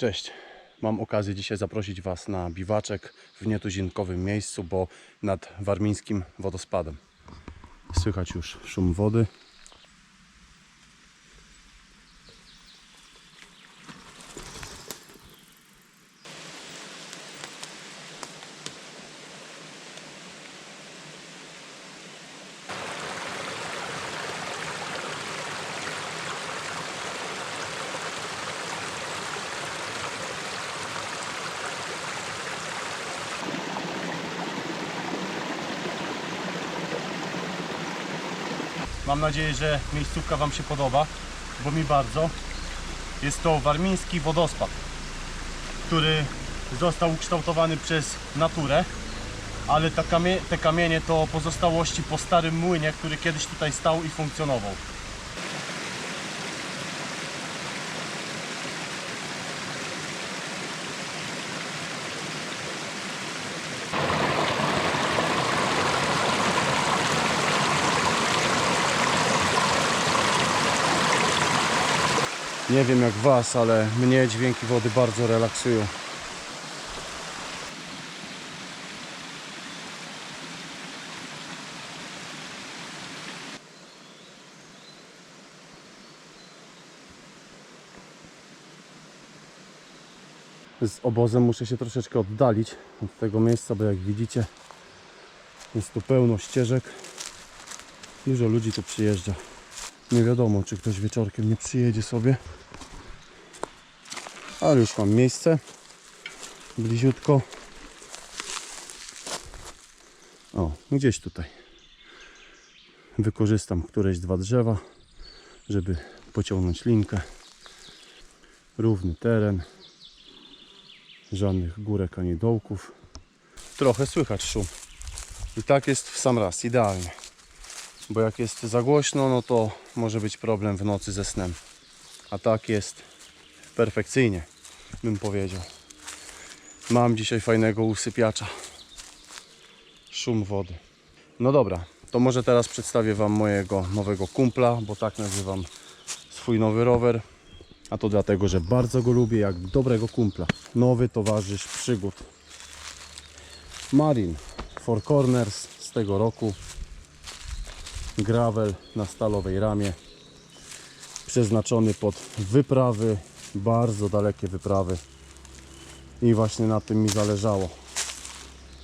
Cześć. Mam okazję dzisiaj zaprosić Was na biwaczek w nietuzinkowym miejscu, bo nad warmińskim wodospadem. Słychać już szum wody. Mam nadzieję, że miejscówka Wam się podoba, bo mi bardzo. Jest to warmiński wodospad, który został ukształtowany przez naturę, ale te, kamie te kamienie to pozostałości po starym młynie, który kiedyś tutaj stał i funkcjonował. Nie wiem jak Was, ale mnie dźwięki wody bardzo relaksują. Z obozem muszę się troszeczkę oddalić od tego miejsca, bo jak widzicie jest tu pełno ścieżek. Dużo ludzi tu przyjeżdża. Nie wiadomo, czy ktoś wieczorkiem nie przyjedzie sobie. Ale już mam miejsce. Bliziutko. O, gdzieś tutaj. Wykorzystam któreś dwa drzewa, żeby pociągnąć linkę. Równy teren. Żadnych górek ani dołków. Trochę słychać szum. I tak jest w sam raz, idealnie bo jak jest za głośno, no to może być problem w nocy ze snem. A tak jest perfekcyjnie, bym powiedział. Mam dzisiaj fajnego usypiacza. Szum wody. No dobra, to może teraz przedstawię Wam mojego nowego kumpla, bo tak nazywam swój nowy rower. A to dlatego, że bardzo go lubię jak dobrego kumpla. Nowy towarzysz przygód. Marin Four Corners z tego roku gravel na stalowej ramie przeznaczony pod wyprawy bardzo dalekie wyprawy i właśnie na tym mi zależało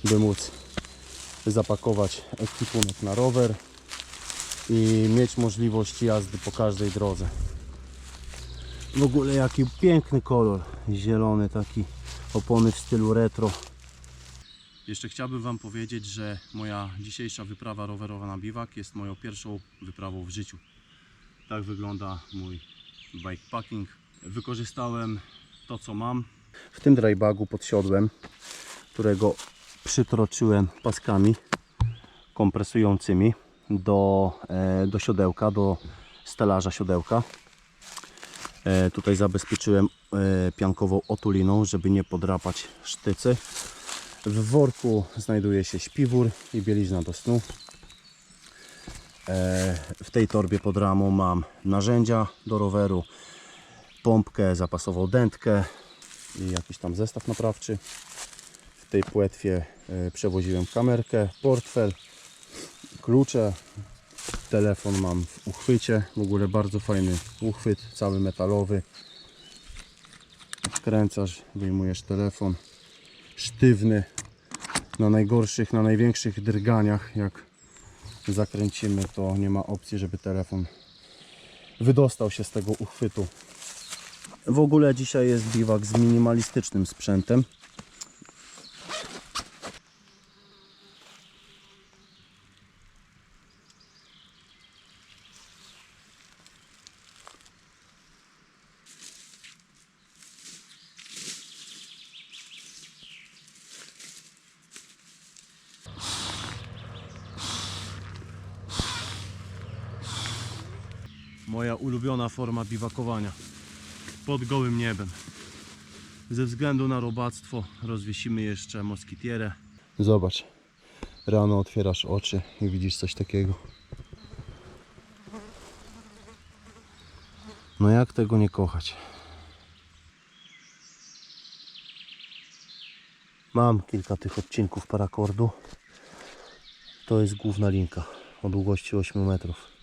by móc zapakować ekwipunek na rower i mieć możliwość jazdy po każdej drodze w ogóle jaki piękny kolor zielony taki opony w stylu retro jeszcze chciałbym Wam powiedzieć, że moja dzisiejsza wyprawa rowerowa na biwak jest moją pierwszą wyprawą w życiu. Tak wygląda mój bikepacking. Wykorzystałem to, co mam. W tym drybagu pod siodłem, którego przytroczyłem paskami kompresującymi do, e, do siodełka, do stelaża siodełka. E, tutaj zabezpieczyłem e, piankową otuliną, żeby nie podrapać sztycy. W worku znajduje się śpiwór i bielizna do snu. W tej torbie pod ramą mam narzędzia do roweru, pompkę, zapasową dętkę i jakiś tam zestaw naprawczy. W tej płetwie e, przewoziłem kamerkę, portfel, klucze, telefon mam w uchwycie. W ogóle bardzo fajny uchwyt, cały metalowy. Wkręcasz, wyjmujesz telefon sztywny na najgorszych, na największych drganiach jak zakręcimy to nie ma opcji, żeby telefon wydostał się z tego uchwytu w ogóle dzisiaj jest biwak z minimalistycznym sprzętem Moja ulubiona forma biwakowania. Pod gołym niebem. Ze względu na robactwo rozwiesimy jeszcze moskitierę. Zobacz. Rano otwierasz oczy i widzisz coś takiego. No jak tego nie kochać? Mam kilka tych odcinków parakordu. To jest główna linka o długości 8 metrów.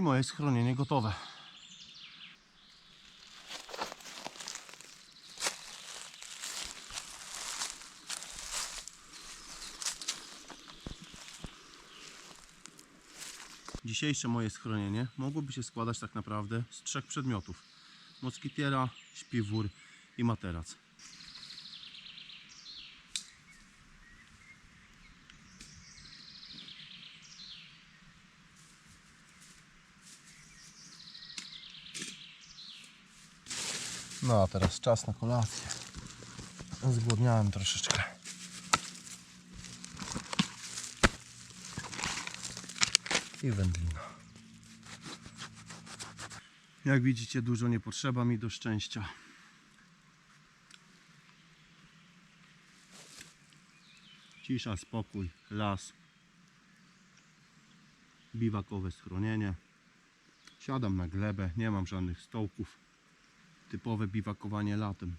I moje schronienie gotowe. Dzisiejsze moje schronienie mogłoby się składać tak naprawdę z trzech przedmiotów. Moskitiera, śpiwór i materac. No a teraz czas na kolację. Zgłodniałem troszeczkę. I wędlina. Jak widzicie, dużo nie potrzeba mi do szczęścia. Cisza, spokój, las, biwakowe schronienie. Siadam na glebę, nie mam żadnych stołków. Typowe biwakowanie latem.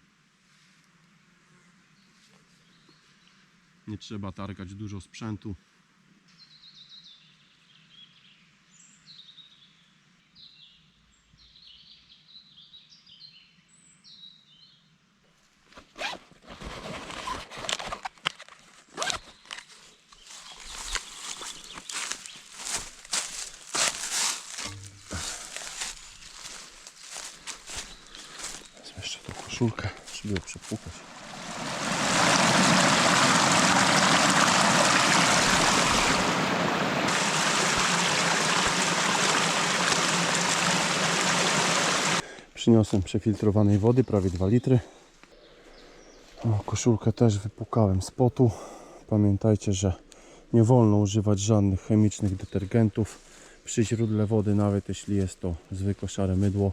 Nie trzeba targać dużo sprzętu. Koszulkę, żeby ją przepłukać. Przyniosłem przefiltrowanej wody, prawie 2 litry. O, koszulkę też wypłukałem z potu. Pamiętajcie, że nie wolno używać żadnych chemicznych detergentów przy źródle wody, nawet jeśli jest to zwykłe szare mydło.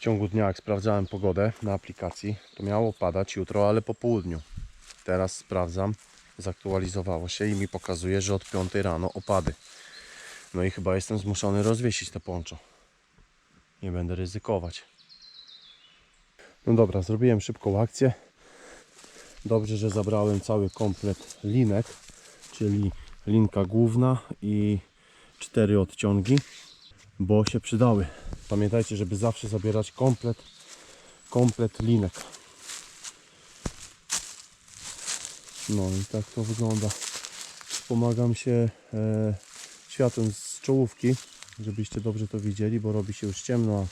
W ciągu dnia, jak sprawdzałem pogodę na aplikacji, to miało padać jutro, ale po południu. Teraz sprawdzam, zaktualizowało się i mi pokazuje, że od 5 rano opady. No i chyba jestem zmuszony rozwiesić te poncho. Nie będę ryzykować. No dobra, zrobiłem szybką akcję. Dobrze, że zabrałem cały komplet linek, czyli linka główna i cztery odciągi, bo się przydały. Pamiętajcie, żeby zawsze zabierać komplet, komplet linek. No i tak to wygląda. Wspomagam się e, światłem z czołówki, żebyście dobrze to widzieli, bo robi się już ciemno,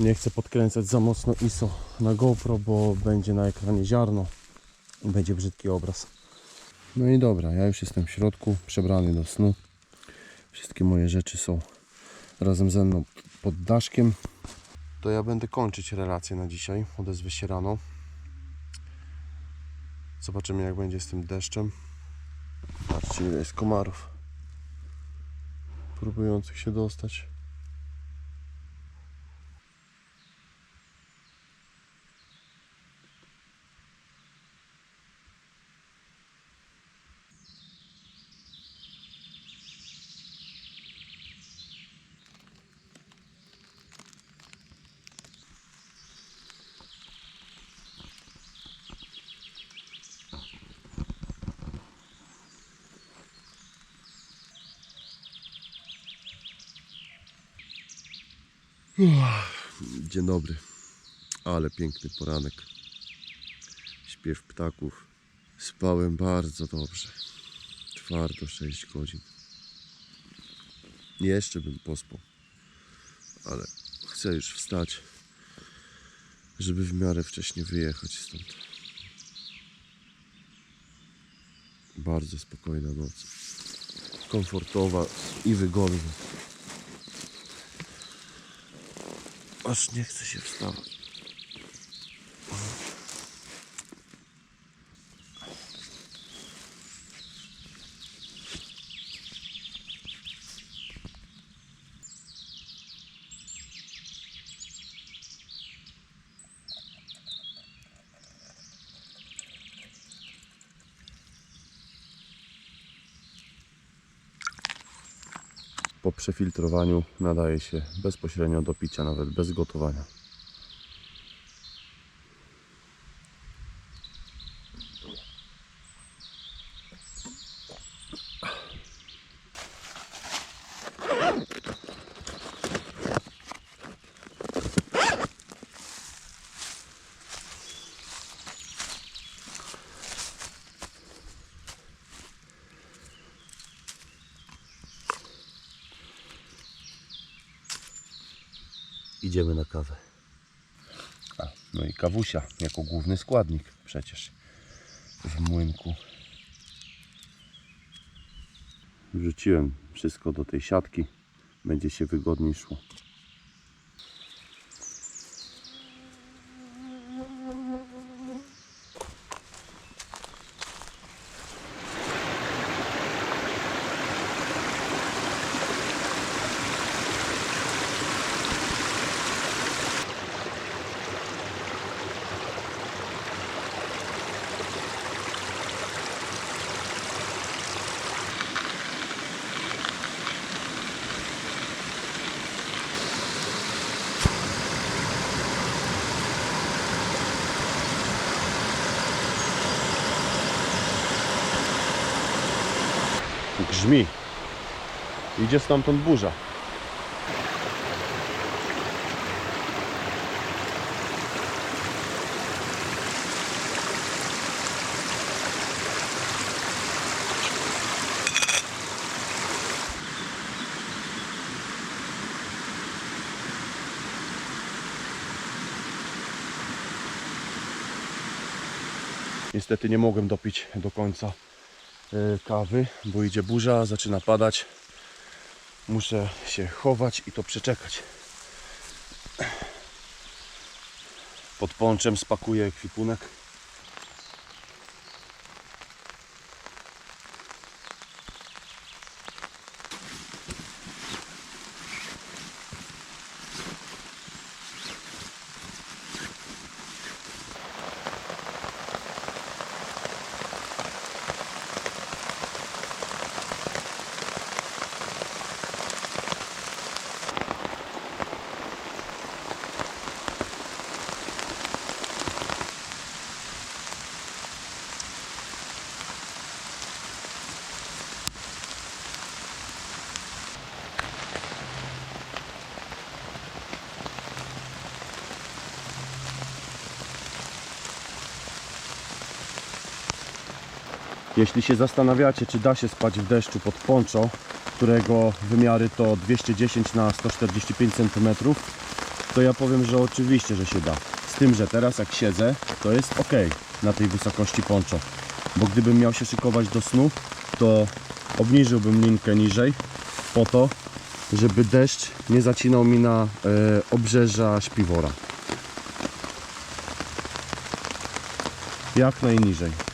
a nie chcę podkręcać za mocno ISO na GoPro, bo będzie na ekranie ziarno i będzie brzydki obraz. No i dobra, ja już jestem w środku, przebrany do snu. Wszystkie moje rzeczy są razem ze mną pod daszkiem. To ja będę kończyć relację na dzisiaj. Odezwę się rano. Zobaczymy jak będzie z tym deszczem. Patrzcie ile jest komarów. Próbujących się dostać. Dzień dobry. Ale piękny poranek. Śpiew ptaków. Spałem bardzo dobrze. Twardo 6 godzin. Jeszcze bym pospał. Ale chcę już wstać, żeby w miarę wcześnie wyjechać stąd. Bardzo spokojna noc. Komfortowa i wygodna. Aż nie chce się wstawać. Po przefiltrowaniu nadaje się bezpośrednio do picia, nawet bez gotowania. Idziemy na kawę. A, no i kawusia jako główny składnik przecież w młynku. Wrzuciłem wszystko do tej siatki. Będzie się wygodniej szło. Grzmi. Idzie stamtąd burza. Niestety nie mogłem dopić do końca kawy, bo idzie burza, zaczyna padać. Muszę się chować i to przeczekać. Pod ponczem spakuję ekwipunek. Jeśli się zastanawiacie, czy da się spać w deszczu pod poncho, którego wymiary to 210 na 145 cm, to ja powiem, że oczywiście, że się da. Z tym, że teraz jak siedzę, to jest ok na tej wysokości poncho. Bo gdybym miał się szykować do snu, to obniżyłbym linkę niżej po to, żeby deszcz nie zacinał mi na e, obrzeża śpiwora. Jak najniżej.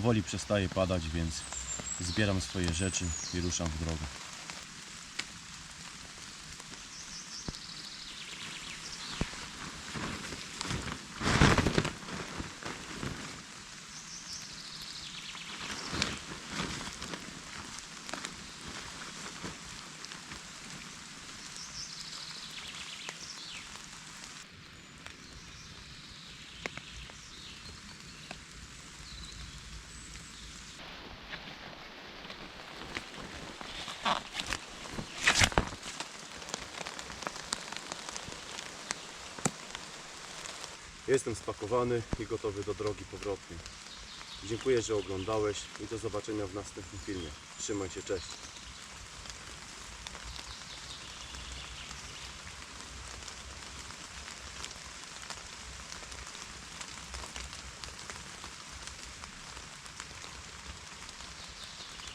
Powoli przestaje padać, więc zbieram swoje rzeczy i ruszam w drogę. Jestem spakowany i gotowy do drogi powrotnej. Dziękuję, że oglądałeś i do zobaczenia w następnym filmie. Trzymaj się, cześć.